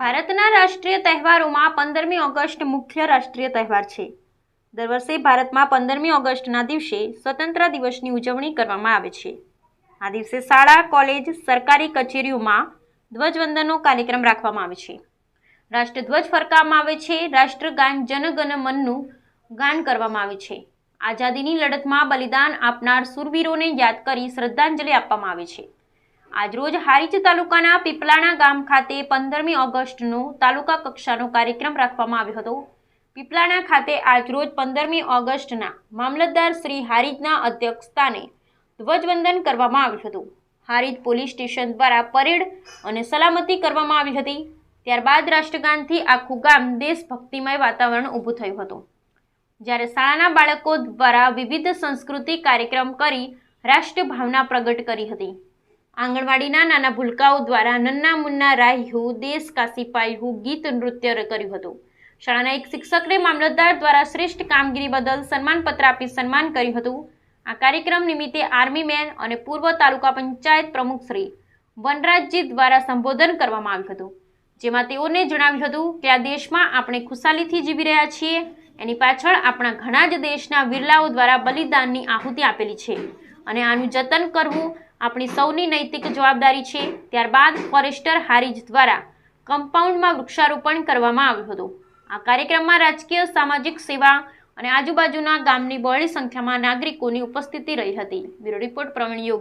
ભારતના રાષ્ટ્રીય તહેવારોમાં પંદરમી ઓગસ્ટ મુખ્ય રાષ્ટ્રીય તહેવાર છે. દર વર્ષે ભારતમાં પંદરમી ઓગસ્ટના દિવસે સ્વતંત્ર દિવસની ઉજવણી કરવામાં આવે છે. આ દિવસે શાળા, કોલેજ, સરકારી કચેરીઓમાં ધ્વજવંદનનો કાર્યક્રમ રાખવામાં આવે છે. રાષ્ટ્રધ્વજ ફરકાવવામાં આવે છે, રાષ્ટ્રગાન, જનગણ મનનું ગાન કરવામાં આવે છે. આઝાદીની લડતમાં બલિદાન આપનાર સુરવીરોને યાદ કરી શ્રદ્ધાંજલિ આપવામાં આવે છે. આજરોજ હારીજ તાલુકાના પીપલાણા ગામ ખાતે પંદરમી ઓગસ્ટનો તાલુકા કક્ષાનો કાર્યક્રમ રાખવામાં આવ્યો હતો. પીપલાણા ખાતે આજરોજ પંદરમી ઓગસ્ટના મામલતદાર શ્રી હારીજના અધ્યક્ષસ્થાને ધ્વજવંદન કરવામાં આવ્યું હતું. હારીજ પોલીસ સ્ટેશન દ્વારા પરેડ અને સલામતી કરવામાં આવી હતી. ત્યારબાદ રાષ્ટ્રગાનથી આખું ગામ દેશભક્તિમય વાતાવરણ ઊભું થયું હતું. જ્યારે શાળાના બાળકો દ્વારા વિવિધ સંસ્કૃતિ કાર્યક્રમ કરી રાષ્ટ્રભાવના પ્રગટ કરી હતી. આંગણવાડીના નાના ભૂલકાઓ દ્વારા નન્ના મુન્ના રાહ્યું દેશ કાશી પાયું ગીત નૃત્ય કર્યું હતું. શાળાના એક શિક્ષકને મામલતદાર દ્વારા શ્રેષ્ઠ કામગીરી બદલ સન્માનપત્ર આપી સન્માન કર્યું હતું. આ કાર્યક્રમ નિમિત્તે આર્મી મેન અને પૂર્વ તાલુકા પંચાયત પ્રમુખ શ્રી વનરાજજી દ્વારા સંબોધન કરવામાં આવ્યું હતું. જેમાં તેઓને જણાવ્યું હતું કે આ દેશમાં આપણે ખુશાલીથી જીવી રહ્યા છીએ. એની પાછળ આપણા ઘણા જ દેશના વિરલાઓ દ્વારા બલિદાનની આહુતિ આપેલી છે. અને આનું જતન કરવું આપણી સૌની નૈતિક જવાબદારી છે. ત્યારબાદ ફોરેસ્ટર હારીજ દ્વારા કમ્પાઉન્ડમાં વૃક્ષારોપણ કરવામાં આવ્યું હતું. આ કાર્યક્રમમાં રાજકીય, સામાજિક સેવા અને આજુબાજુના ગામની બહોળી સંખ્યામાં નાગરિકોની ઉપસ્થિતિ રહી હતી. બ્યુરો રિપોર્ટ પ્રવીણ યોગ.